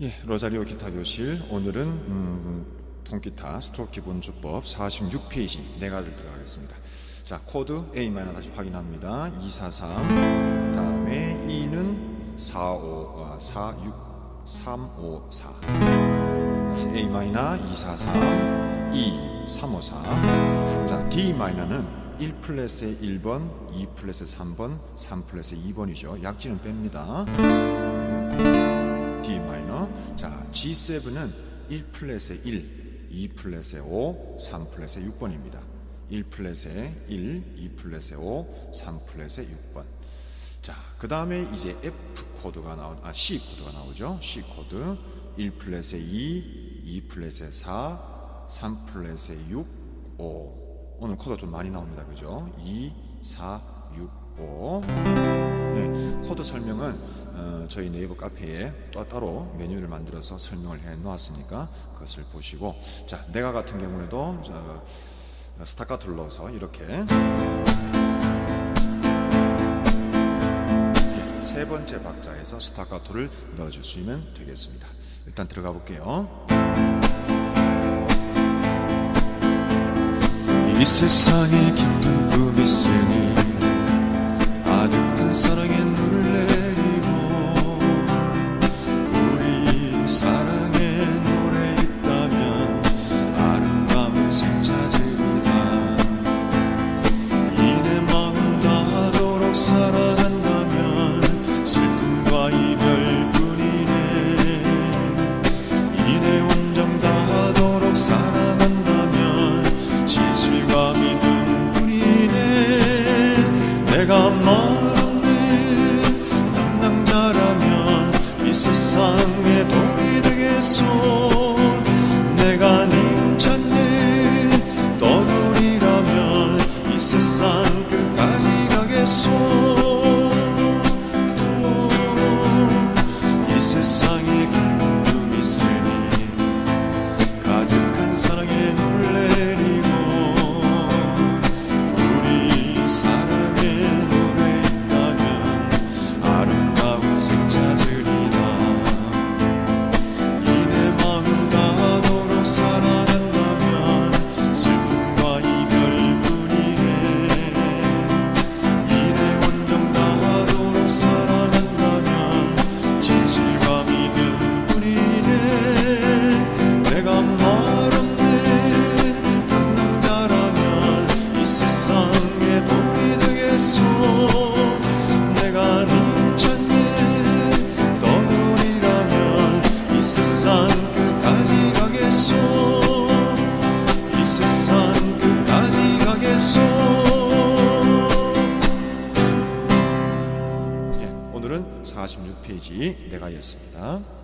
예, 로자리오 기타 교실 오늘은 음, 통기타 스트로크 기본 주법 46페이지 네 가지를 들어가겠습니다. 자, 코드 A 마이너 다시 확인합니다. 243 다음에 E는 45 아, 46 354 다시 A 마이너 243 E 354 자, D 마이너는 1 플랫의 1번, 2 플랫의 3번, 3 플랫의 2번이죠. 약지는 뺍니다. D 마이너. 자, G7은 1 플랫의 1, 2 플랫의 5, 3 플랫의 6번입니다. 1 플랫의 1, 2 플랫의 5, 3 플랫의 6번. 자, 그 다음에 이제 F 코드가 나오, 아, C 코드가 나오죠. C 코드. 1 플랫의 2, 2 플랫의 4, 3 플랫의 6, 5. 오늘 코드가 좀 많이 나옵니다. 그죠? 2, 4, 6, 5. 네, 코드 설명은 어, 저희 네이버 카페에 또 따로 메뉴를 만들어서 설명을 해 놓았으니까 그것을 보시고 자 내가 같은 경우에도 스타카토를 넣어서 이렇게 예, 세 번째 박자에서 스타카토를 넣어주시면 되겠습니다. 일단 들어가 볼게요. 이 세상에 세 세상에 돌이 되겠소. 내가 님 찾는 떠돌이라면 이 세상 끝까지 가겠소. 이 세상 끝까지 가겠소. 예, 오늘은 46페이지 내가였습니다.